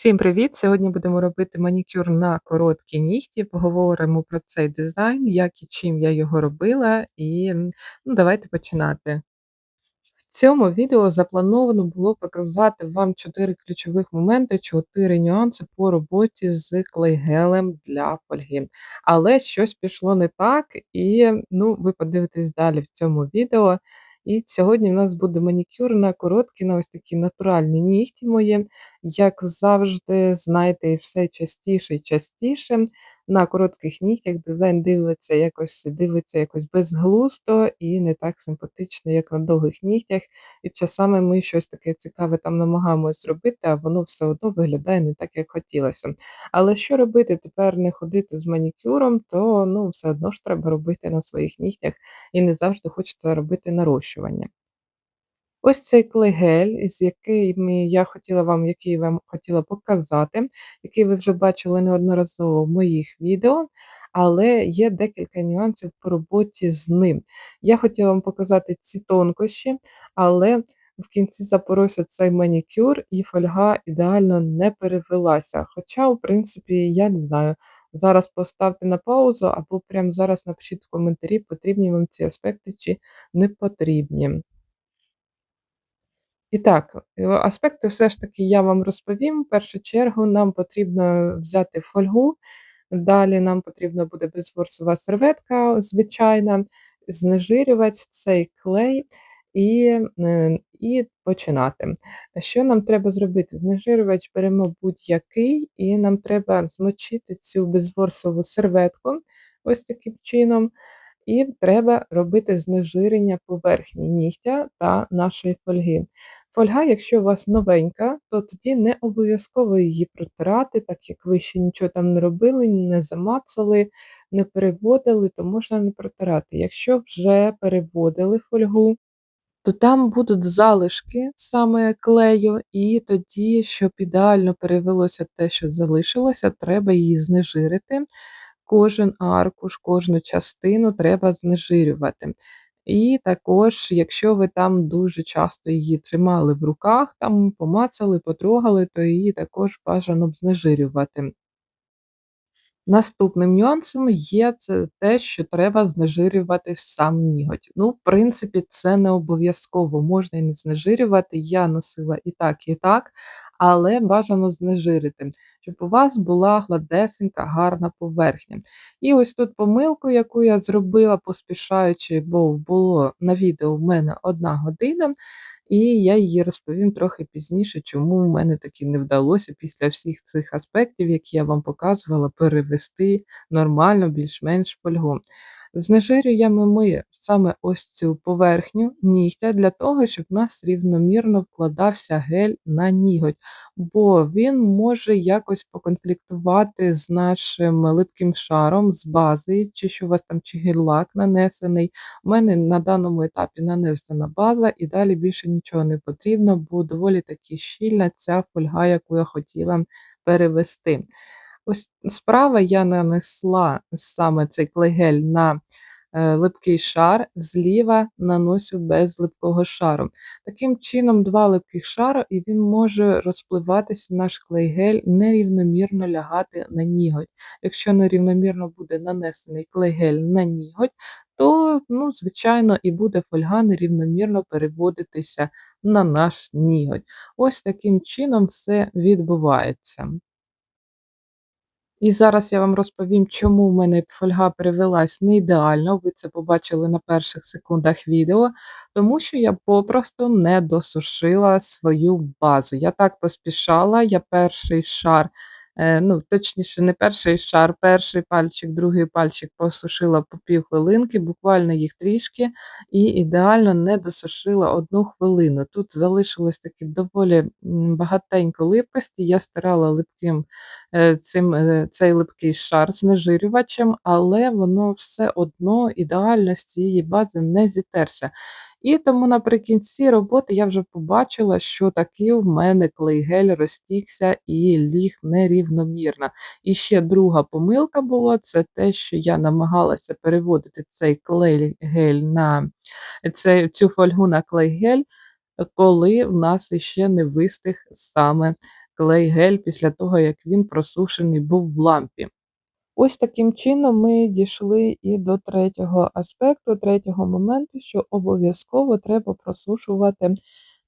Всім привіт! Сьогодні будемо робити манікюр на короткі нігті. Поговоримо про цей дизайн, як і чим я його робила, і ну, давайте починати. В цьому відео заплановано було показати вам 4 ключових моменти, 4 нюанси по роботі з клейгелем для фольги. Але щось пішло не так, і ну, ви подивитесь далі в цьому відео. І сьогодні в нас буде манікюр на короткі, на ось такі натуральні нігті мої. Як завжди, знаєте, все частіше і частіше. На коротких нігтях дизайн дивиться якось дивиться якось безглусто і не так симпатично, як на довгих нігтях. І часами ми щось таке цікаве там намагаємось зробити, а воно все одно виглядає не так, як хотілося. Але що робити? Тепер не ходити з манікюром, то ну, все одно ж треба робити на своїх нігтях і не завжди хочеться робити нарощування. Ось цей клей-гель, з яким я хотіла вам який вам хотіла показати, який ви вже бачили неодноразово в моїх відео, але є декілька нюансів по роботі з ним. Я хотіла вам показати ці тонкощі, але в кінці запоровся цей манікюр, і фольга ідеально не перевелася. Хоча, в принципі, я не знаю. Зараз поставте на паузу або прямо зараз напишіть в коментарі, потрібні вам ці аспекти чи не потрібні. І так, е, аспекти все ж таки я вам розповім. В першу чергу нам потрібно взяти фольгу, далі нам потрібна буде безворсова серветка звичайна, знежирювач, цей клей і е, і починати. Що нам треба зробити? Знежирювач беремо будь-який, і нам треба змочити цю безворсову серветку ось таким чином. І треба робити знежирення поверхні нігтя та нашої фольги. Фольга, якщо у вас новенька, то тоді не обов'язково її протирати, так як ви ще нічого там не робили, не замацали, не переводили, то можна не протирати. Якщо вже переводили фольгу, то там будуть залишки саме клею, і тоді, щоб ідеально перевелося те, що залишилося, треба її знежирити. Кожен аркуш, кожну частину треба знежирювати. І також, якщо ви там дуже часто її тримали в руках, там помацали, потрогали, то її також бажано б знежирювати. Наступним нюансом є це те, що треба знежирювати сам ніготь. Ну, в принципі, це не обов'язково, можна і не знежирювати. Я носила і так, і так, але бажано знежирити, щоб у вас була гладесенька, гарна поверхня. І ось тут помилку, яку я зробила, поспішаючи, бо було на відео в мене одна година. І я її розповім трохи пізніше, чому в мене таки не вдалося після всіх цих аспектів, які я вам показувала, перевести нормально, більш-менш фольгу. Знежирюємо ми саме ось цю поверхню нігтя для того, щоб в нас рівномірно вкладався гель на ніготь, бо він може якось поконфліктувати з нашим липким шаром, з бази, чи що у вас там чи гель-лак нанесений. У мене на даному етапі нанесена база і далі більше нічого не потрібно, бо доволі таки щільна ця фольга, яку я хотіла перевести. Ось справа я нанесла саме цей клейгель на е, липкий шар, зліва наносю без липкого шару. Таким чином, два липких шари, і він може розпливатися, наш клейгель, нерівномірно лягати на ніготь. Якщо нерівномірно буде нанесений клейгель на ніготь, то, ну, звичайно, і буде фольга нерівномірно переводитися на наш ніготь. Ось таким чином все відбувається. І зараз я вам розповім, чому в мене фольга привелась не ідеально, ви це побачили на перших секундах відео, тому що я попросту не досушила свою базу. Я так поспішала, я перший шар ну, точніше, не перший шар, перший пальчик, другий пальчик посушила по пів хвилинки, буквально їх трішки, і ідеально не досушила одну хвилину. Тут залишилось таки доволі багатенько липкості. Я стирала липким е, цим, е, цей липкий шар з нежирювачем, але воно все одно ідеально з цієї бази не зітерся. І тому наприкінці роботи я вже побачила, що таки в мене клейгель розтікся і ліг нерівномірно. І ще друга помилка була, це те, що я намагалася переводити цей клейгель на цю фольгу на клейгель, коли в нас іще не вистиг саме клей-гель після того, як він просушений був в лампі. Ось таким чином ми дійшли і до третього аспекту, третього моменту, що обов'язково треба просушувати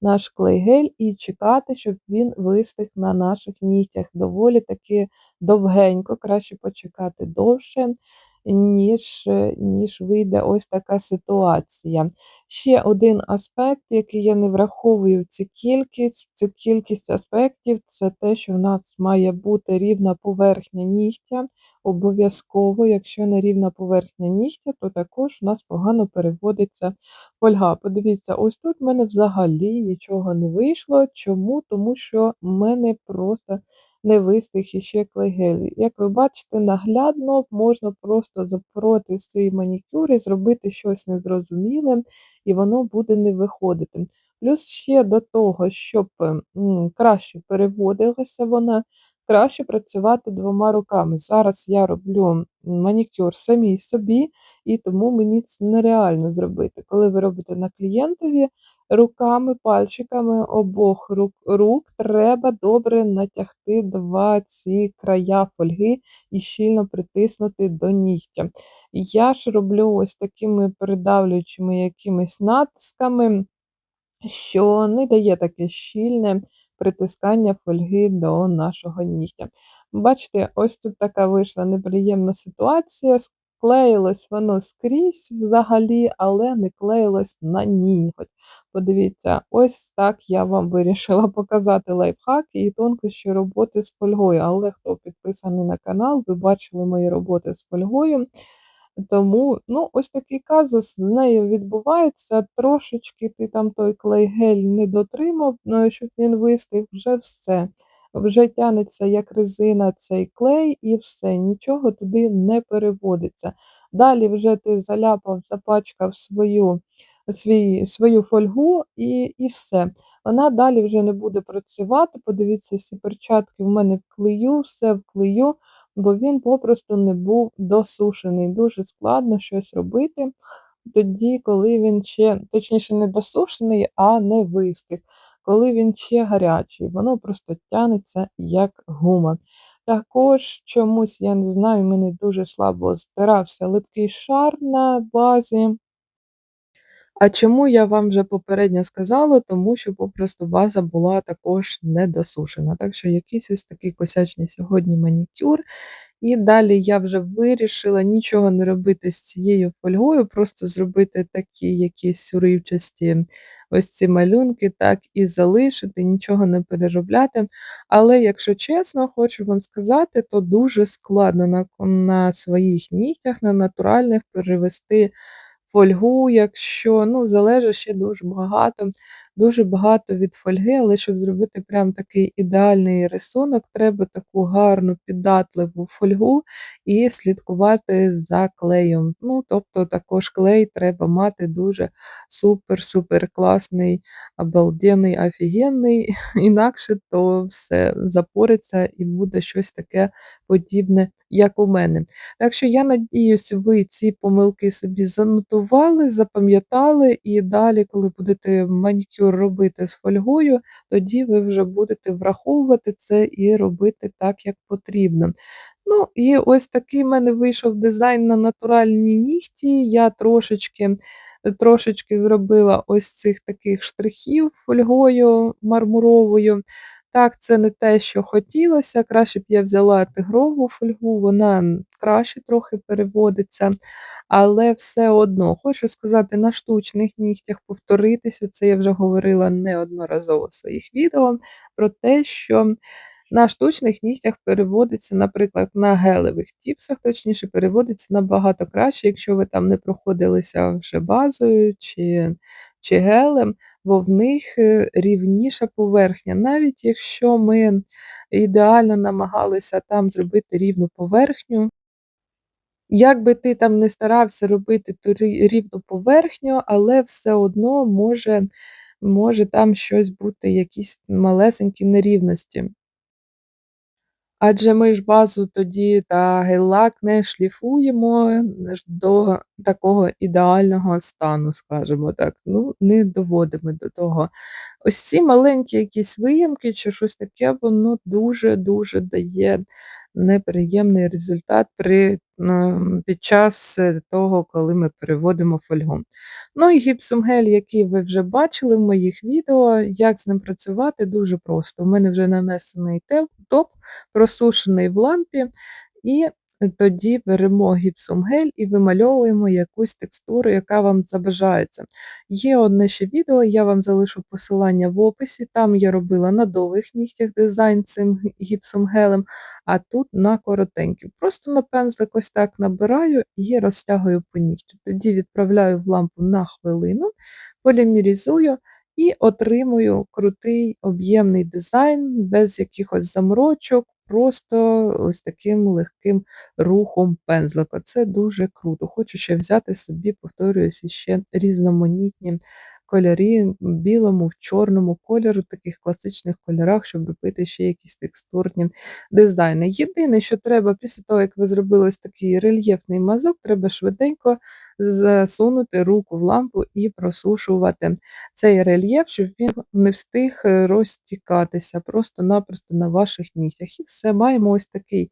наш клей-гель і чекати, щоб він вистиг на наших нігтях. Доволі таки довгенько, краще почекати довше, ніж ніж вийде ось така ситуація. Ще один аспект, який я не враховую цю кількість, цю кількість аспектів, це те, що в нас має бути рівна поверхня нігтя. Обов'язково, якщо не рівна поверхня нігтя, то також у нас погано переводиться фольга. Подивіться, ось тут в мене взагалі нічого не вийшло. Чому? Тому що в мене просто не вистих іще клей-гель. Як ви бачите, наглядно можна просто запороти свій манікюр і зробити щось незрозуміле, і воно буде не виходити. Плюс ще до того, щоб краще переводилася вона, краще працювати двома руками. Зараз я роблю манікюр самій собі, і тому мені це нереально зробити. Коли ви робите на клієнтові, руками, пальчиками обох рук рук треба добре натягти два ці края фольги і щільно притиснути до нігтя. Я ж роблю ось такими передавлюючими якимись натисками, що не дає таке щільне притискання фольги до нашого нігтя. Бачите, ось тут така вийшла неприємна ситуація. Склеїлось воно скрізь взагалі, але не клеїлось на ніготь. Подивіться, ось так я вам вирішила показати лайфхак і тонкощі роботи з фольгою. Але хто підписаний на канал, ви бачили мої роботи з фольгою. Тому, ну, ось такий казус з нею відбувається. Трошечки ти там той клей-гель не дотримав, ну, щоб він вистиг, вже все. Вже тянеться як резина цей клей і все, нічого туди не переводиться. Далі вже ти заляпав, запачкав свою свій, свою фольгу і і все. Вона далі вже не буде працювати. Подивіться, всі перчатки в мене вклею, все вклею бо він попросту не був досушений. Дуже складно щось робити тоді, коли він ще, точніше, не досушений, а не вистиг, коли він ще гарячий, воно просто тянеться як гума. Також чомусь, я не знаю, мені дуже слабо стирався липкий шар на базі. А чому я вам вже попередньо сказала? Тому що попросту база була також недосушена. Так що якийсь ось такий косячний сьогодні манікюр. І далі я вже вирішила нічого не робити з цією фольгою, просто зробити такі якісь уривчасті ось ці малюнки, так і залишити, нічого не переробляти. Але, якщо чесно, хочу вам сказати, то дуже складно на, на своїх нігтях, на натуральних перевести фольгу, якщо, ну, залежить ще дуже багато, дуже багато від фольги, але щоб зробити прям такий ідеальний рисунок, треба таку гарну піддатливу фольгу і слідкувати за клеєм. Ну, тобто також клей треба мати дуже супер-супер класний, обалденний, офігенний, інакше то все запориться і буде щось таке подібне, як у мене. Так що я надіюсь, ви ці помилки собі занотували, запам'ятали, і далі, коли будете манікюр робити з фольгою, тоді ви вже будете враховувати це і робити так, як потрібно. Ну, і ось такий в мене вийшов дизайн на натуральні нігті. Я трошечки трошечки зробила ось цих таких штрихів фольгою мармуровою. Так, це не те, що хотілося. Краще б я взяла тигрову фольгу, вона краще трохи переводиться, але все одно, хочу сказати, на штучних нігтях повторитися, це я вже говорила неодноразово в своїх відео, про те, що на штучних нігтях переводиться, наприклад, на гелевих тіпсах, точніше, переводиться набагато краще, якщо ви там не проходилися вже базою чи чи гелем, бо в них е, рівніша поверхня. Навіть якщо ми ідеально намагалися там зробити рівну поверхню, як би ти там не старався робити ту рівну поверхню, але все одно може може там щось бути, якісь малесенькі нерівності. Адже ми ж базу тоді та гель-лак не шліфуємо до такого ідеального стану, скажімо так, ну, не доводимо до того. Ось ці маленькі якісь виямки чи щось таке, воно дуже-дуже дає неприємний результат при під час, е, того, коли ми переводимо фольгу. Ну і гіпсом-гель, який ви вже бачили в моїх відео, як з ним працювати, дуже просто. У мене вже нанесений топ, просушений в лампі, і тоді беремо гіпсом-гель і вимальовуємо якусь текстуру, яка вам забажається. Є одне ще відео, я вам залишу посилання в описі, там я робила на довгих нігтях дизайн цим гі гіпсом-гелем, а тут на коротеньких. Просто на пензлик ось так набираю і розтягую по нігтю. Тоді відправляю в лампу на хвилину, полімерізую і отримую крутий об'ємний дизайн без якихось заморочок, просто ось таким легким рухом пензлика. Це дуже круто. Хочу ще взяти собі, повторююсь, ще різноманітні кольори в білому, в чорному кольору, таких класичних кольорах, щоб робити ще якісь текстурні дизайни. Єдине, що треба після того, як ви зробили ось такий рельєфний мазок, треба швиденько засунути руку в лампу і просушувати цей рельєф, щоб він не встиг, е, розтікатися просто-напросто на ваших нігтях. І все, маємо ось такий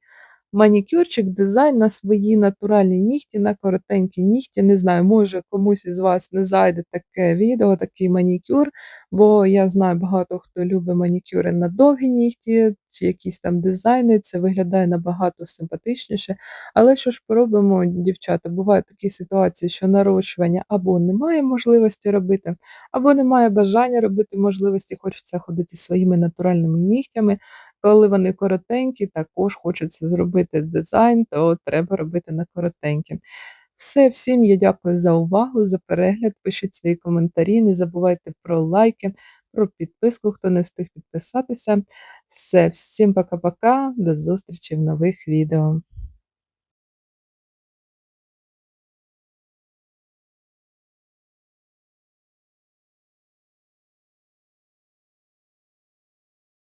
манікюрчик, дизайн на свої натуральні нігті, на коротенькі нігті. Не знаю, може комусь із вас не зайде таке відео, такий манікюр, бо я знаю, багато хто любить манікюри на довгі нігті чи якісь там дизайни, це виглядає набагато симпатичніше. Але що ж поробимо, дівчата, бувають такі ситуації, що нарощування або немає можливості робити, або немає бажання робити можливості, хочеться ходити своїми натуральними нігтями. Коли вони коротенькі, також хочеться зробити дизайн, то треба робити на коротенькі. Все, всім я дякую за увагу, за перегляд. Пишіть свої коментарі, не забувайте про лайки, про підписку, хто не встиг підписатися. Все, всім пока-пока, до зустрічі в нових відео.